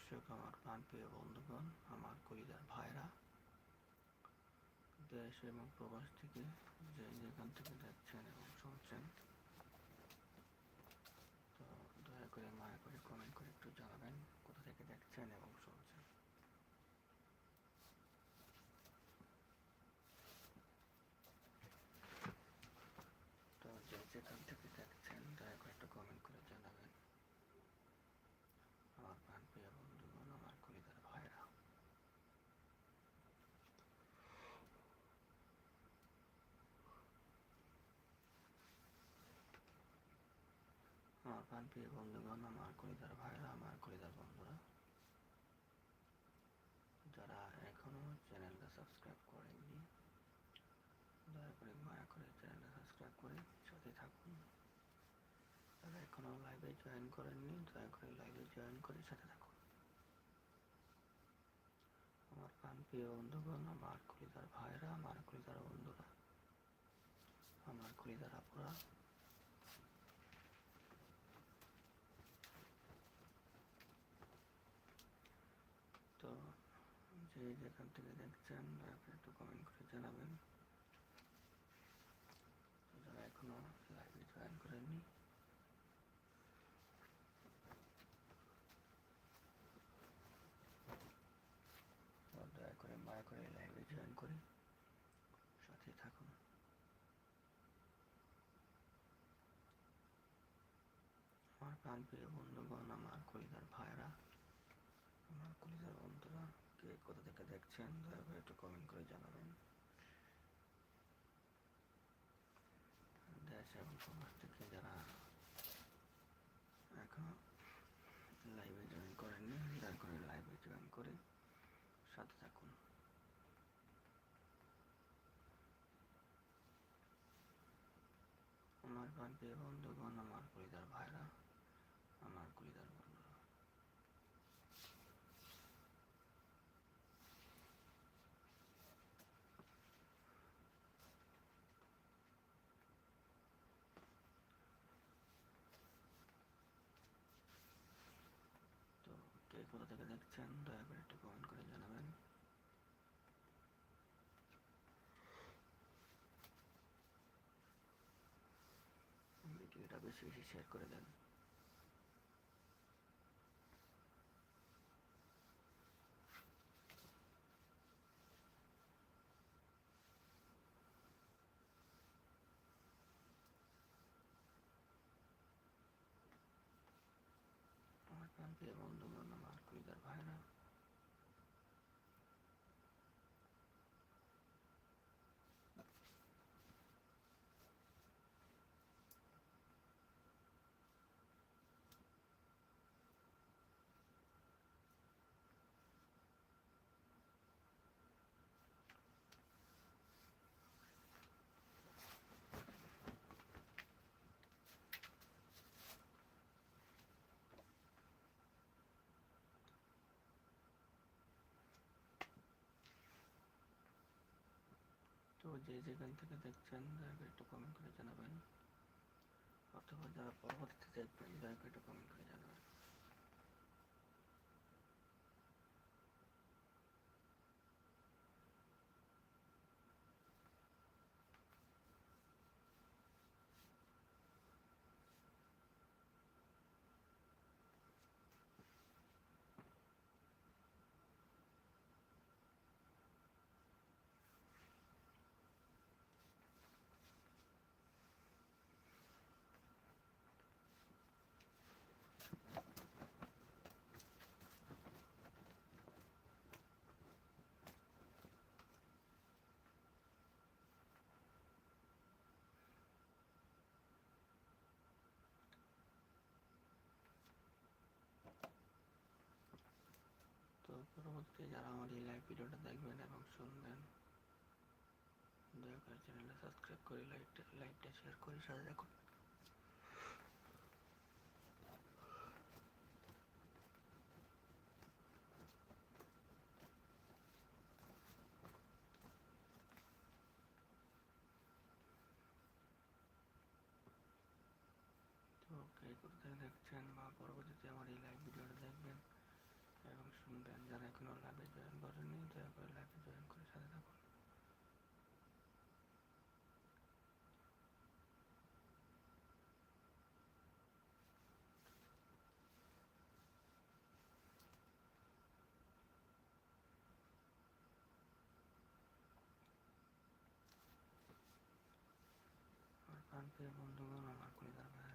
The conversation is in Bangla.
দর্শক আমার প্রাণপ্রিয় বন্ধুগণ, আমার কলিদার ভাইরা। দেশ এবং প্রবাস থেকে যে যেখান থেকে দেখছেন এবং শুনছেন, তো দয়া করে মায়া করে কমেন্ট করে একটু জানাবেন কোথা থেকে দেখছেন এবং শুনছেন তো যে যেখান থেকে দেখছেন দয়া করে একটু কমেন্ট করে জানাবেন আমার প্রাণপ্রিয় বন্ধুগণ আমার কলিজার ভাইরা আমার প্রাণপ্রিয় বন্ধুগণ, আমার কলিজার ভাইরা, আমার কলিজার বন্ধুরা, যারা এখনও চ্যানেলটা সাবস্ক্রাইব করেননি, দয়া করে মায়া করে চ্যানেলটা সাবস্ক্রাইব করে সাথে থাকুন। যারা এখনও লাইভে জয়েন করেননি, দয়া করে লাইভে জয়েন করে সাথে থাকুন। আমার প্রাণপ্রিয় বন্ধুগণ, আমার কলিজার ভাইরা, আমার কলিজার বন্ধুরা, আমার কলিজার আপুরা তো যে যেখান থেকে দেখছেন দয়া করে একটু কমেন্ট করে জানাবেন। যারা এখনও লাইভে জয়েন করেননি। দয়া করে মায়া করে লাইভে জয়েন করে সাথে থাকুন। আমার প্রাণপ্রিয় বন্ধুগণ, আমার কলিজার ভাইরা আমার কলিজার বন্ধুরা কে কোথা থেকে দেখছেন দয়া করে একটু কমেন্ট করে জানাবেন। দেশ এবং সমাজ থেকে যারা এখন লাইভে জয়েন করেননি, দয়া করে লাইভে জয়েন করে সাথে থাকুন। আমার প্রাণপ্রিয় বন্ধুগণ, আমার কলিদার ভাইরা আমার কলিদার বন্ধুরা তো কে কোথা থেকে দেখছেন, দয়া করে একটু কমেন্ট করে জানাবেন। ভিডিওটা বেশি বেশি শেয়ার করে দেন। আমার প্রান্তীয় বন্ধুগণ আমার যে যেখান থেকে দেখছেন দয়া একটু কমেন্ট করে জানাবেন, অথবা যারা পরবর্তীতে দেখবেন দয়া একটু কমেন্ট করে জানাবেন। তো পরবর্তীতে যারা আমার এই লাইভ ভিডিওটা দেখবেন এবং শুনবেন, দয়া করে চ্যানেলটা সাবস্ক্রাইব করে শেয়ার করে সাথে রাখুন তো কে কোথা দেখছেন বা পরবর্তীতে আমার এই লাইভ ভিডিওটা দেখবেন? এবং শুনবেন যারা এখনও লাইভে জয়েন করেননি, দয়া করে লাইভে জয়েন করে সাথে থাকুন। আমার প্রাণপ্রিয় বন্ধুগণ, আমার পরিবার ভাই